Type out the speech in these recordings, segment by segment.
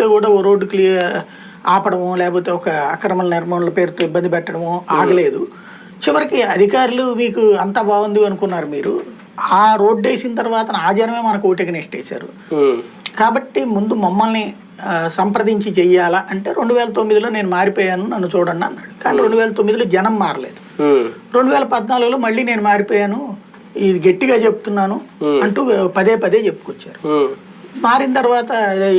వస్తే కూడా ఓ road clear ఆపడము లేకపోతే ఒక అక్రమ నిర్మాణాల పేరుతో ఇబ్బంది పెట్టడము ఆగలేదు. చివరికి అధికారులు మీకు అంతా బాగుంది అనుకున్నారు మీరు. ఆ రోడ్డు వేసిన తర్వాత ఆ జనమే మనకు ఓటుకి నెక్స్ట్ కాబట్టి ముందు మమ్మల్ని సంప్రదించి చెయ్యాలా అంటే రెండు వేల తొమ్మిదిలో నేను మారిపోయాను నన్ను చూడండి అన్నాడు. కానీ రెండు వేల తొమ్మిదిలో జనం మారలేదు. రెండు వేల పద్నాలుగులో మళ్ళీ నేను మారిపోయాను. ఇది గట్టిగా చెప్తున్నాను అంటూ పదే పదే చెప్పుకొచ్చారు. మారిన తర్వాత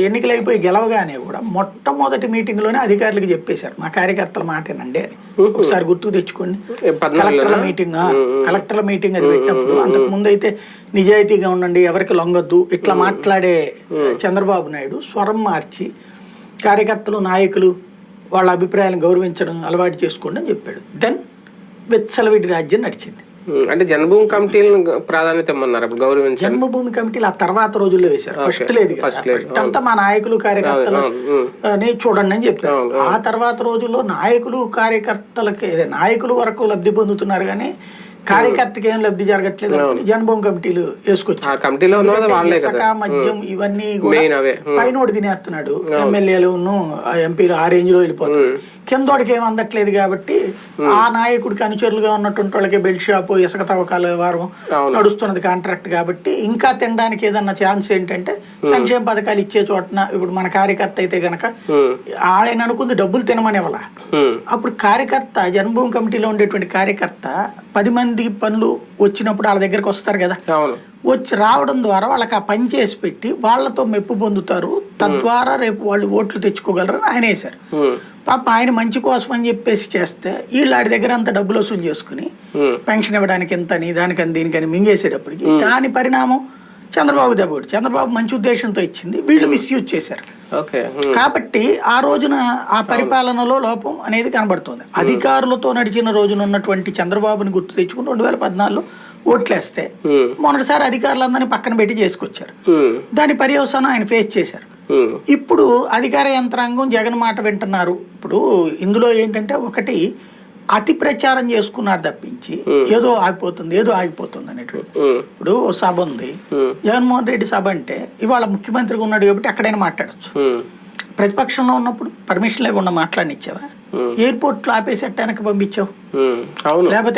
ఎన్నికలు అయిపోయి గెలవగానే కూడా మొట్టమొదటి మీటింగ్లోనే అధికారులకు చెప్పేశారు. మా కార్యకర్తల మాటేనండి. ఒకసారి గుర్తుకు తెచ్చుకోండి? కలెక్టర్ల మీటింగ్ కలెక్టర్ల మీటింగ్ అది పెట్టినప్పుడు అంతకు ముందు అయితే నిజాయితీగా ఉండండి ఎవరికి లొంగొద్దు ఇట్లా మాట్లాడే చంద్రబాబు నాయుడు స్వరం మార్చి కార్యకర్తలు నాయకులు వాళ్ళ అభిప్రాయాలను గౌరవించడం అలవాటు చేసుకోండి అని చెప్పాడు. దెన్ విచ్చలవిడి రాజ్యం నడిచింది. అంటే జన్మభూమి కమిటీలను ప్రాధాన్యత ఇమ్మన్నారు అప్పుడు జన్మభూమి కమిటీలు ఆ తర్వాత రోజుల్లో వేశారు. ఫస్ట్ లేదు. ఫస్ట్ అంతా మా నాయకులు కార్యకర్తలు చూడండి అని చెప్పారు. ఆ తర్వాత రోజుల్లో నాయకులు కార్యకర్తలకి నాయకులు వరకు లబ్ధి పొందుతున్నారు కానీ కార్యకర్తకి ఏం లబ్ధి జరగట్లేదు జన్మభూమి కమిటీలు వేసుకొచ్చారు. కదా. మద్యం ఇవన్నీ పైనోడు తినేస్తున్నాడు. ఎమ్మెల్యేలు ఎంపీలు ఆ రేంజ్లో వెళ్ళిపోతుంది కిందోడికి ఏం అందట్లేదు కాబట్టి ఆ నాయకుడికి అనుచరులుగా ఉన్నటువంటి వాళ్ళకి బెల్ట్ షాప్ ఇసుక తవ్వకాల వారం. నడుస్తున్నది కాంట్రాక్ట్ కాబట్టి ఇంకా తినడానికి ఏదన్నా ఛాన్స్ ఏంటంటే సంక్షేమ పథకాలు ఇచ్చే చోటన ఇప్పుడు మన కార్యకర్త అయితే గనక ఉమ్, ఆయన అనుకుంది డబ్బులు తినమని ఇవ్వాల ఉమ్, అప్పుడు కార్యకర్త జన్మభూమి కమిటీలో ఉండేటువంటి కార్యకర్త పది మంది పనులు వచ్చినప్పుడు వాళ్ళ దగ్గరకు వస్తారు కదా? వచ్చి రావడం ద్వారా వాళ్ళకి ఆ పని చేసి పెట్టి వాళ్ళతో మెప్పు పొందుతారు. తద్వారా రేపు వాళ్ళు ఓట్లు తెచ్చుకోగలరని ఆయన వేశారు. పాప ఆయన మంచి కోసం అని చెప్పేసి చేస్తే వీళ్ళు ఆడి దగ్గర అంత డబ్బులు వసూలు చేసుకుని పెన్షన్ ఇవ్వడానికి ఎంతని దానికని దీనికని మింగేసేటప్పటికి దాని పరిణామం చంద్రబాబు దెబ్బడు చంద్రబాబు మంచి ఉద్దేశంతో ఇచ్చింది వీళ్ళు మిస్యూజ్ చేశారు. కాబట్టి ఆ రోజున ఆ పరిపాలనలో లోపం అనేది కనబడుతుంది. అధికారులతో నడిచిన రోజున ఉన్నటువంటి చంద్రబాబుని గుర్తు తెచ్చుకుని రెండు వేల పద్నాలుగులో ఓట్లేస్తే ఉమ్, మొదటిసారి అధికారులందరినీ పక్కన పెట్టి చేసుకొచ్చారు. దాని పర్యవసానం ఆయన ఫేస్ చేశారు. ఇప్పుడు అధికార యంత్రాంగం జగన్ మాట వింటున్నారు. ఇప్పుడు ఇందులో ఏంటంటే ఒకటి అతి ప్రచారం చేసుకున్నారు తప్పించి ఏదో ఆగిపోతుంది ఏదో ఆగిపోతుంది అనేటువంటి ఇప్పుడు సభ ఉంది. జగన్మోహన్ రెడ్డి సభ అంటే ఇవాళ ముఖ్యమంత్రిగా ఉన్నాడు కాబట్టి ఎక్కడైనా మాట్లాడచ్చు. ప్రతిపక్షంలో ఉన్నప్పుడు పర్మిషన్ లేకుండా మాట్లాడనిచ్చావా. ఎయిర్పోర్ట్లో ఆపేసి వెనక్కి పంపించావు? లేకపోతే